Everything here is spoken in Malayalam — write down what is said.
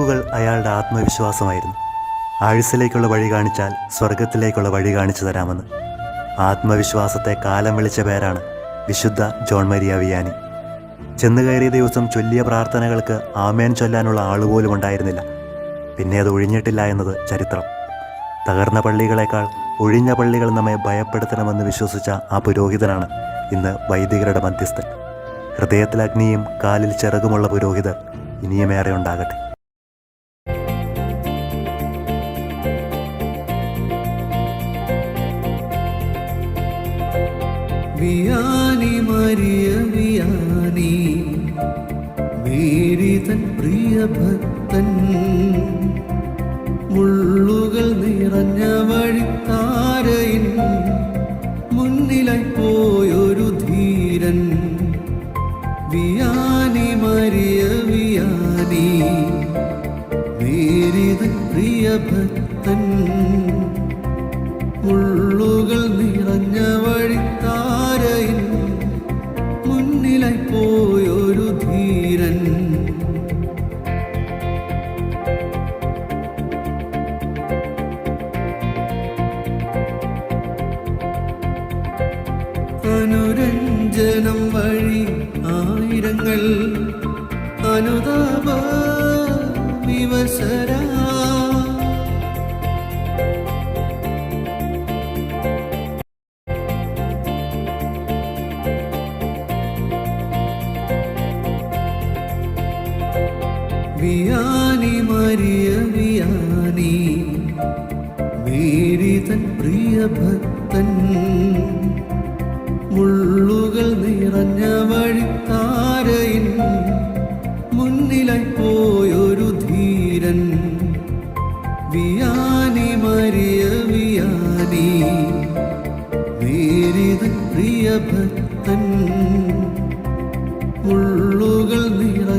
വാക്കുകൾ അയാളുടെ ആത്മവിശ്വാസമായിരുന്നു. ആഴ്സിലേക്കുള്ള വഴി കാണിച്ചാൽ സ്വർഗത്തിലേക്കുള്ള വഴി കാണിച്ചു തരാമെന്ന്. ആത്മവിശ്വാസത്തെ കാലം വിളിച്ച പേരാണ് വിശുദ്ധ ജോൺ മരിയ വിയാനി. ചെന്നു കയറിയ ദിവസം ചൊല്ലിയ പ്രാർത്ഥനകൾക്ക് ആമേൻ ചൊല്ലാനുള്ള ആളുപോലും ഉണ്ടായിരുന്നില്ല. പിന്നെ അത് ഒഴിഞ്ഞിട്ടില്ല എന്നത് ചരിത്രം. തകർന്ന പള്ളികളെക്കാൾ ഒഴിഞ്ഞ പള്ളികൾ നമ്മെ ഭയപ്പെടുത്തണമെന്ന് വിശ്വസിച്ച ആ പുരോഹിതനാണ് ഇന്ന് വൈദികരുടെ മധ്യസ്ഥൻ. ഹൃദയത്തിൽ അഗ്നിയും കാലിൽ ചിറകുമുള്ള പുരോഹിതർ ഇനിയുമേറെ ഉണ്ടാകട്ടെ. വിയാനി മരിയ വിയാനി പ്രിയ ഭക്തൻ. മുള്ളുകൾ നിറഞ്ഞ വഴിത്താരയിൻ. മുന്നിലായി പോയൊരു ധീരൻ. വിയാനി മരിയ വിയാനി പ്രിയ ഭക്തൻ. മുള്ളുകൾ നിറഞ്ഞ വഴിത്താരയിൽ അനുരഞ്ജനം വഴി ആയിരങ്ങൾ അനുതാപ വിവശരാ വിയാനി മരിയ വിയാനി മേരി തൻ പ്രിയ ഭക്തൻ മുള്ളുകൾ നിറഞ്ഞ വഴിത്താരയിൻ മുന്നിലായി പോയൊരു ധീരൻ. വിയാനി മരിയ വിയാനി നേരിത പ്രിയഭക്തൻ. മുള്ളുകൾ നിറ